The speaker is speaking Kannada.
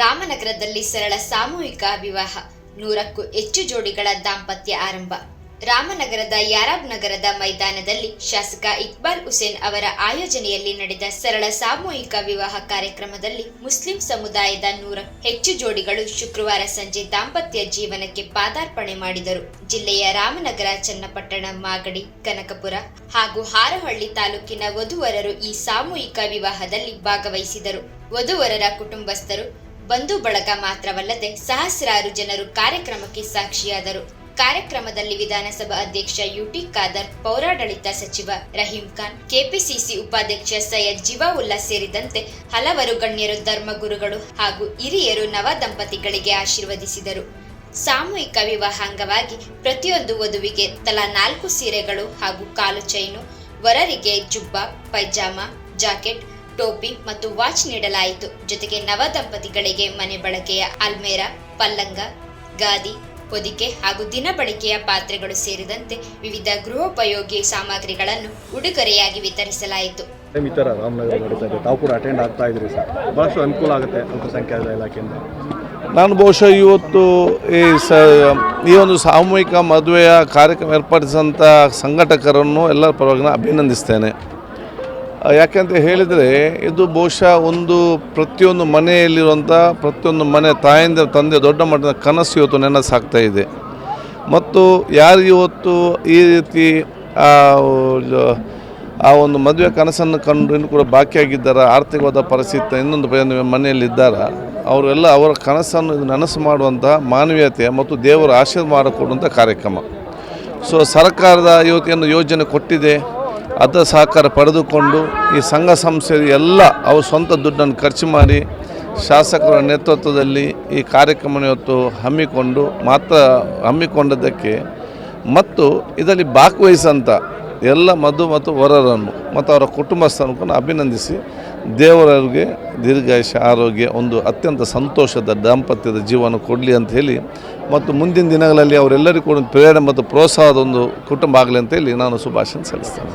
ರಾಮನಗರದಲ್ಲಿ ಸರಳ ಸಾಮೂಹಿಕ ವಿವಾಹ. ನೂರಕ್ಕೂ ಹೆಚ್ಚು ಜೋಡಿಗಳ ದಾಂಪತ್ಯ ಆರಂಭ. ರಾಮನಗರದ ಯಾರಾಬ್ ನಗರದ ಮೈದಾನದಲ್ಲಿ ಶಾಸಕ ಇಕ್ಬಾಲ್ ಹುಸೇನ್ ಅವರ ಆಯೋಜನೆಯಲ್ಲಿ ನಡೆದ ಸರಳ ಸಾಮೂಹಿಕ ವಿವಾಹ ಕಾರ್ಯಕ್ರಮದಲ್ಲಿ ಮುಸ್ಲಿಂ ಸಮುದಾಯದ ನೂರ ಹೆಚ್ಚು ಜೋಡಿಗಳು ಶುಕ್ರವಾರ ಸಂಜೆ ದಾಂಪತ್ಯ ಜೀವನಕ್ಕೆ ಪಾದಾರ್ಪಣೆ ಮಾಡಿದರು. ಜಿಲ್ಲೆಯ ರಾಮನಗರ, ಚನ್ನಪಟ್ಟಣ, ಮಾಗಡಿ, ಕನಕಪುರ ಹಾಗೂ ಹಾರಹಳ್ಳಿ ತಾಲೂಕಿನ ವಧುವರರು ಈ ಸಾಮೂಹಿಕ ವಿವಾಹದಲ್ಲಿ ಭಾಗವಹಿಸಿದರು. ವಧುವರರ ಕುಟುಂಬಸ್ಥರು ಬಂಧು ಬಳಗ ಮಾತ್ರವಲ್ಲದೆ ಸಹಸ್ರಾರು ಜನರು ಕಾರ್ಯಕ್ರಮಕ್ಕೆ ಸಾಕ್ಷಿಯಾದರು. ಕಾರ್ಯಕ್ರಮದಲ್ಲಿ ವಿಧಾನಸಭಾ ಅಧ್ಯಕ್ಷ ಯುಟಿ ಖಾದರ್, ಪೌರಾಡಳಿತ ಸಚಿವ ರಹೀಂ ಖಾನ್, ಕೆಪಿಸಿಸಿ ಉಪಾಧ್ಯಕ್ಷ ಸೈಯದ್ ಜಿವಾವುಲ್ಲಾ ಸೇರಿದಂತೆ ಹಲವರು ಗಣ್ಯರು, ಧರ್ಮಗುರುಗಳು ಹಾಗೂ ಹಿರಿಯರು ನವ ದಂಪತಿಗಳಿಗೆ ಆಶೀರ್ವದಿಸಿದರು. ಸಾಮೂಹಿಕ ವಿವಾಹ ಅಂಗವಾಗಿ ಪ್ರತಿಯೊಂದು ವಧುವಿಗೆ ತಲಾ ನಾಲ್ಕು ಸೀರೆಗಳು ಹಾಗೂ ಕಾಲು ಚೈನು, ವರರಿಗೆ ಜುಬ್ಬ, ಪೈಜಾಮ, ಜಾಕೆಟ್ ಟೋಪಿ ಮತ್ತು ವಾಚ್ ನೀಡಲಾಯಿತು. ಜೊತೆಗೆ ನವ ದಂಪತಿಗಳಿಗೆ ಮನೆ ಬಳಕೆಯ ಅಲ್ಮೇರ ಪಲ್ಲಂಗ ಗಾದಿ ಹೊದಿಕೆ ಹಾಗೂ ದಿನ ಬಳಕೆಯ ಪಾತ್ರೆಗಳು ಸೇರಿದಂತೆ ವಿವಿಧ ಗೃಹೋಪಯೋಗಿ ಸಾಮಗ್ರಿಗಳನ್ನು ಉಡುಗೊರೆಯಾಗಿ ವಿತರಿಸಲಾಯಿತು. ಈ ಥರ ರಾಮನಗರ ನಡೀತಾ ಇದೆ. ತಾವು ಕೂಡ ಅಟೆಂಡ್ ಆಗ್ತಾ ಇದ್ದೀರಿ ಸರ್. ಭಾಳಷ್ಟು ಅನುಕೂಲ ಆಗುತ್ತೆ ಅಲ್ಪಸಂಖ್ಯಾತ ಇಲಾಖೆಯಿಂದ. ನಾನು ಬಹುಶಃ ಇವತ್ತು ಈ ಸ ಈ ಒಂದು ಸಾಮೂಹಿಕ ಮದುವೆಯ ಕಾರ್ಯಕ್ರಮ ಏರ್ಪಡಿಸಿದಂಥ ಸಂಘಟಕರನ್ನು ಎಲ್ಲರ ಪರವಾಗಿ ಅಭಿನಂದಿಸ್ತೇನೆ. ಯಾಕೆಂತ ಹೇಳಿದರೆ ಇದು ಬಹುಶಃ ಒಂದು ಪ್ರತಿಯೊಂದು ಮನೆಯಲ್ಲಿರುವಂಥ ಪ್ರತಿಯೊಂದು ಮನೆ ತಾಯಿಂದ ತಂದೆ ದೊಡ್ಡ ಮಟ್ಟದ ಕನಸು ಇವತ್ತು ನೆನಸಾಗ್ತಾ ಇದೆ. ಮತ್ತು ಯಾರು ಇವತ್ತು ಈ ರೀತಿ ಆ, ಒಂದು ಮದುವೆ ಕನಸನ್ನು ಕಂಡು ಇನ್ನು ಕೂಡ ಬಾಕಿಯಾಗಿದ್ದಾರೆ ಆರ್ಥಿಕವಾದ ಪರಿಸ್ಥಿತಿ ಇನ್ನೊಂದು ಮನೆಯಲ್ಲಿದ್ದಾರ ಅವರೆಲ್ಲ ಅವರ ಕನಸನ್ನು ಇದು ನನಸು ಮಾಡುವಂಥ ಮಾನವೀಯತೆ ಮತ್ತು ದೇವರ ಆಶೀರ್ವಾದ ಕೊಡುವಂಥ ಕಾರ್ಯಕ್ರಮ. ಸೊ ಸರ್ಕಾರದ ಇವತ್ತೇನು ಯೋಜನೆ ಕೊಟ್ಟಿದೆ? ಅದರ ಸಹಕಾರ ಪಡೆದುಕೊಂಡು ಈ ಸಂಘ ಸಂಸ್ಥೆಯ ಎಲ್ಲ ಅವ್ರ ಸ್ವಂತ ದುಡ್ಡನ್ನು ಖರ್ಚು ಮಾಡಿ ಶಾಸಕರ ನೇತೃತ್ವದಲ್ಲಿ ಈ ಕಾರ್ಯಕ್ರಮ ಇವತ್ತು ಹಮ್ಮಿಕೊಂಡು ಮಾತ್ರ ಹಮ್ಮಿಕೊಂಡದ್ದಕ್ಕೆ ಮತ್ತು ಇದರಲ್ಲಿ ಭಾಗವಹಿಸಂಥ ಎಲ್ಲ ಮಧು ಮತ್ತು ವರರನ್ನು ಮತ್ತು ಅವರ ಕುಟುಂಬಸ್ಥರನ್ನು ಕೂಡ ಅಭಿನಂದಿಸಿ ದೇವರವ್ರಿಗೆ ದೀರ್ಘಾಯುಷ ಆರೋಗ್ಯ, ಒಂದು ಅತ್ಯಂತ ಸಂತೋಷದ ದಾಂಪತ್ಯದ ಜೀವನ ಕೊಡಲಿ ಅಂತ ಹೇಳಿ ಮತ್ತು ಮುಂದಿನ ದಿನಗಳಲ್ಲಿ ಅವರೆಲ್ಲರಿಗೂ ಕೂಡ ಪ್ರೇರಣೆ ಮತ್ತು ಪ್ರೋತ್ಸಾಹದ ಒಂದು ಕುಟುಂಬ ಆಗಲಿ ಅಂತ ಹೇಳಿ ನಾನು ಶುಭಾಶಯ ಸಲ್ಲಿಸ್ತೇನೆ.